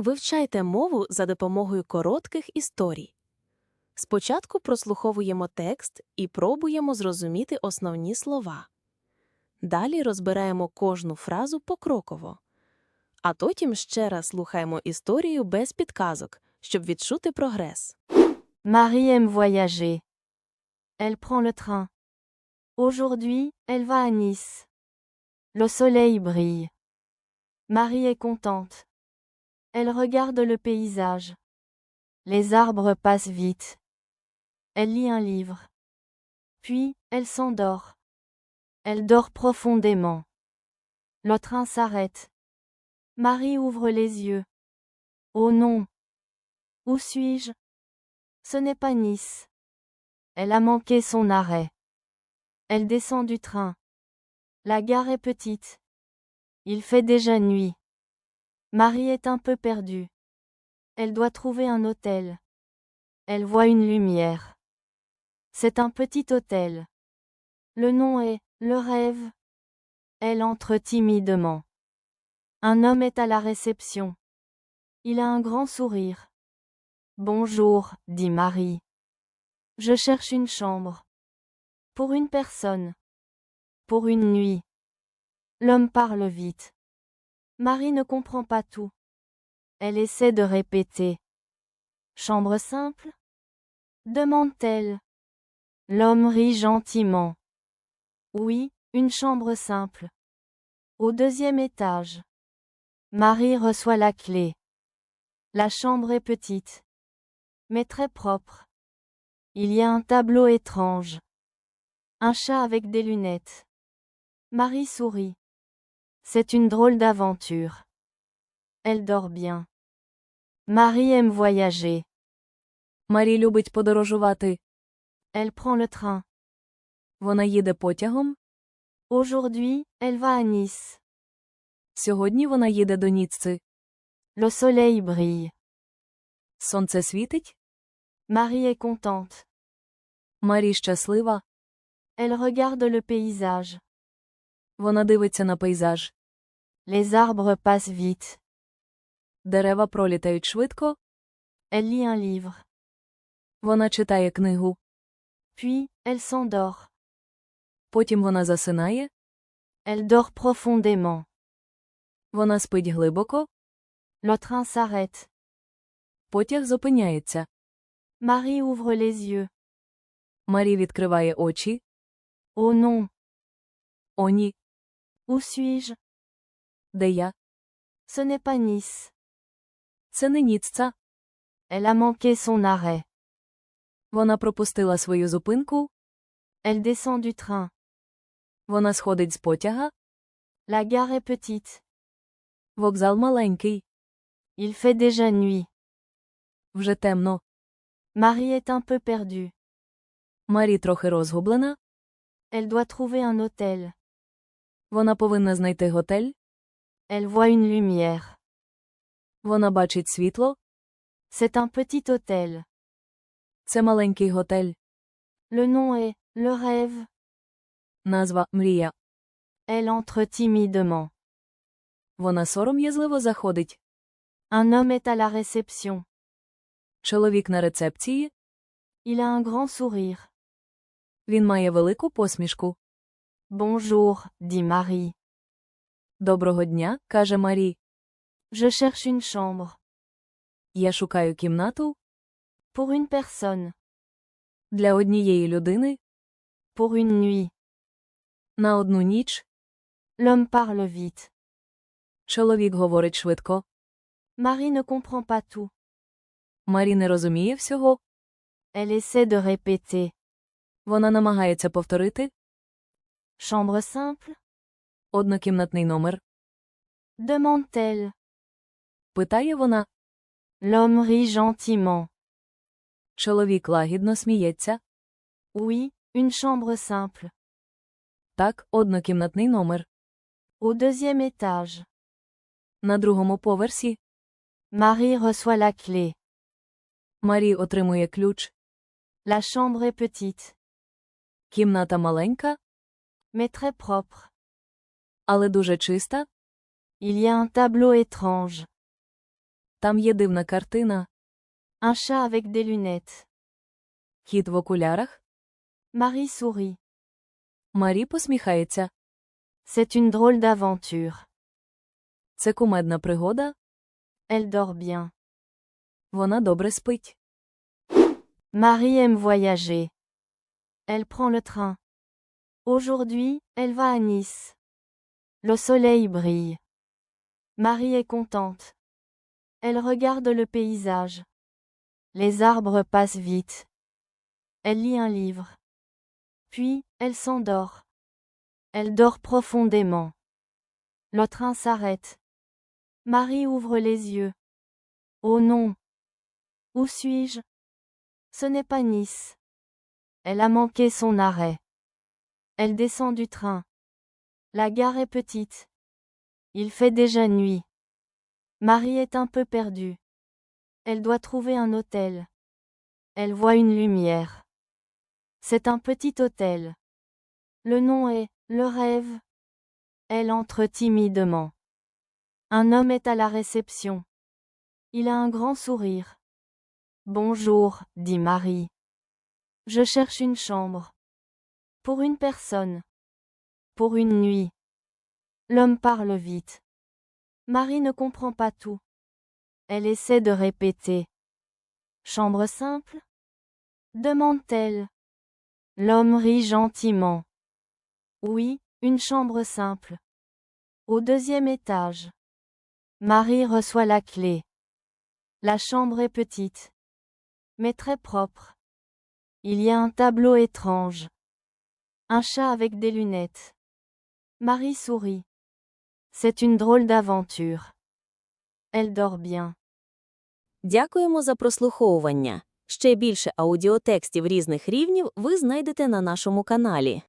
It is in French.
Вивчайте мову за допомогою коротких історій. Спочатку прослуховуємо текст і пробуємо зрозуміти основні слова. Далі розбираємо кожну фразу покроково. А потім ще раз слухаємо історію без підказок, щоб відчути прогрес. Marie aime voyager. Elle prend le train. Aujourd'hui, elle va à Nice. Le soleil brille. Marie est contente. Elle regarde le paysage. Les arbres passent vite. Elle lit un livre. Puis, elle s'endort. Elle dort profondément. Le train s'arrête. Marie ouvre les yeux. Oh non. Où suis-je? Ce n'est pas Nice. Elle a manqué son arrêt. Elle descend du train. La gare est petite. Il fait déjà nuit. Marie est un peu perdue. Elle doit trouver un hôtel. Elle voit une lumière. C'est un petit hôtel. Le nom est Le Rêve. Elle entre timidement. Un homme est à la réception. Il a un grand sourire. Bonjour, dit Marie. Je cherche une chambre. Pour une personne. Pour une nuit. L'homme parle vite. Marie ne comprend pas tout. Elle essaie de répéter. Chambre simple? demande-t-elle. L'homme rit gentiment. Oui, une chambre simple. Au deuxième étage. Marie reçoit la clé. La chambre est petite. Mais très propre. Il y a un tableau étrange. Un chat avec des lunettes. Marie sourit. C'est une drôle d'aventure. Elle dort bien. Marie aime voyager. Марі любить подорожувати. Elle prend le train. Вона їде потягом. Aujourd'hui, elle va à Nice. Сьогодні вона їде до Ніцци. Le soleil brille. Сонце світить. Marie est contente. Марі щаслива. Elle regarde le paysage. Вона дивиться на пейзаж. Les arbres passent vite. Дерева пролітають швидко. Elle lit un livre. Вона читає книгу. Puis, elle s'endort. Потім вона засинає. Elle dort profondément. Вона спить глибоко. Le train s'arrête. Потяг зупиняється. Marie ouvre les yeux. Марі відкриває очі. Oh non. О ні, Où suis-je де я? Ce n'est pas Nice. Це не Ніцца. Elle a manqué son arrêt. Вона пропустила свою зупинку. Elle descend du train. Вона сходить з потяга. La gare est petite. Вокзал маленький. Il fait déjà nuit. Вже темно. Marie est un peu perdue. Марі трохи розгублена. Elle doit trouver un hôtel. Вона повинна знайти готель. Elle voit une lumière. Вона бачить світло. C'est un petit hôtel. Це маленький готель. Le nom est Le Rêve. Назва Мрія. Elle entre timidement. Вона сором'язливо заходить. Un homme est à la réception. Чоловік на рецепції. Il a un grand sourire. Він має велику посмішку. Bonjour, dit Marie. Доброго дня, каже Марі. Je cherche une chambre. Я шукаю кімнату Pour une personne. для однієї людини Pour une nuit. на одну ніч. L'homme parle vite. Чоловік говорить швидко. Marie ne comprend pas tout. Марі не розуміє всього. Elle essaie de répéter. Вона намагається повторити Chambre simple однокімнатний номер. demande-t-elle. Питає вона. L'homme rit gentiment. Чоловік лагідно сміється. Oui, une chambre simple. Так, однокімнатний номер. Au deuxième étage. На другому поверсі Marie reçoit la clé. Марі отримує ключ. La chambre est petite, Кімната маленька, mais très propre. але дуже чиста. Il y a un tableau étrange. Там є дивна картина. Un chat avec des lunettes. Кіт в окулярах. Marie sourit. Марі посміхається. C'est une drôle d'aventure. Це кумедна пригода. Elle dort bien. Вона добре спить. Marie aime voyager. Elle prend le train. Aujourd'hui, elle va à Nice. Le soleil brille. Marie est contente. Elle regarde le paysage. Les arbres passent vite. Elle lit un livre. Puis, elle s'endort. Elle dort profondément. Le train s'arrête. Marie ouvre les yeux. Oh non. Où suis-je? Ce n'est pas Nice. Elle a manqué son arrêt. Elle descend du train. La gare est petite. Il fait déjà nuit. Marie est un peu perdue. Elle doit trouver un hôtel. Elle voit une lumière. C'est un petit hôtel. Le nom est Le Rêve. Elle entre timidement. Un homme est à la réception. Il a un grand sourire. Bonjour, dit Marie. Je cherche une chambre. Pour une personne. Pour une nuit. L'homme parle vite. Marie ne comprend pas tout. Elle essaie de répéter. Chambre simple? demande-t-elle. L'homme rit gentiment. Oui, une chambre simple. Au deuxième étage. Marie reçoit la clé. La chambre est petite. Mais très propre. Il y a un tableau étrange. Un chat avec des lunettes. Marie sourit. C'est une drôle d'aventure. Elle dort bien. Дякуємо за прослуховування. Ще більше аудіотекстів різних рівнів ви знайдете на нашому каналі.